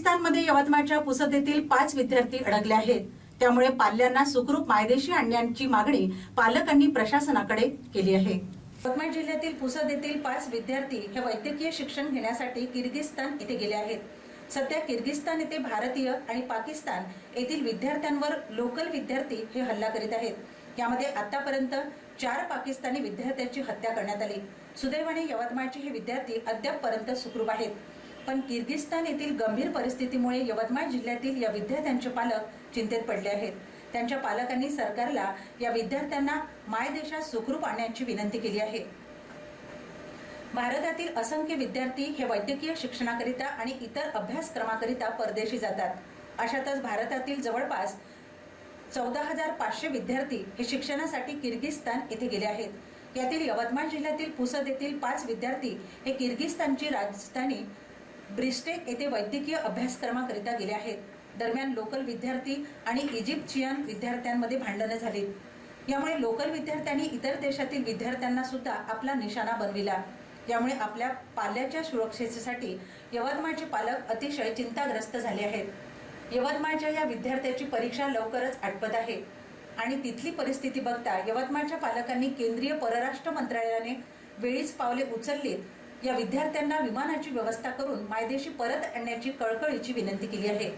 पाकिस्तानमध्ये यवतमाळच्या पुसद येथील पाच विद्यार्थी अडकले आहेत. त्यामुळे पाल्यांना सुखरूप मायदेशी आणण्याची मागणी पालकांनी प्रशासनाकडे केली आहे. यवतमाळ जिल्ह्यातील पुसद येथील पाच विद्यार्थी हे वैद्यकीय शिक्षण घेण्यासाठी किर्गिस्तान येथे गेले आहेत. सध्या किर्गिस्तान येथे भारतीय आणि पाकिस्तान येथील विद्यार्थ्यांवर लोकल विद्यार्थी हे हल्ला करीत आहेत. यामध्ये आतापर्यंत चार पाकिस्तानी विद्यार्थ्यांची हत्या करण्यात आली. सुदैवाने यवतमाळचे हे विद्यार्थी अद्यापपर्यंत सुखरूप आहेत. पण किर्गिस्तान येथील गंभीर परिस्थितीमुळे यवतमाळ जिल्ह्यातील या विद्यार्थ्यांचे पालक चिंतेत पडले आहेत. त्यांच्या पालकांनी सरकारला या विद्यार्थ्यांना मायदेशात सुखरूप आणण्याची विनंती केली आहे. भारतातील असंख्य विद्यार्थी हे वैद्यकीय शिक्षणाकरिता आणि इतर अभ्यासक्रमाकरिता परदेशी जातात. अशातच भारतातील जवळपास चौदा हजार पाचशे विद्यार्थी हे शिक्षणासाठी किर्गिस्तान येथे गेले आहेत. यातील यवतमाळ जिल्ह्यातील पुसद येथील पाच विद्यार्थी हे किर्गिस्तानची राजधानी ब्रिस्टेक येथे वैद्यकीय अभ्यासक्रमाकरिता गेले आहेत. दरम्यान लोकल विद्यार्थी आणि इजिप्शियन विद्यार्थ्यांमध्ये भांडणं झाली यामुळे लोकल विद्यार्थ्यांनी इतर देशातील विद्यार्थ्यांना सुद्धा आपला निशाणा बनविला. यामुळे आपल्या पाल्याच्या सुरक्षेसाठी यवतमाळचे पालक अतिशय चिंताग्रस्त झाले आहेत. यवतमाळच्या या विद्यार्थ्याची परीक्षा लवकरच आटपत आहे. आणि तिथली परिस्थिती बघता यवतमाळच्या पालकांनी केंद्रीय परराष्ट्र मंत्रालयाने वेळीच पावले उचललीत. या विद्यार्थ्यांना विमानाची व्यवस्था करून मायदेशी परत आणण्याची कळकळीची विनंती केली आहे.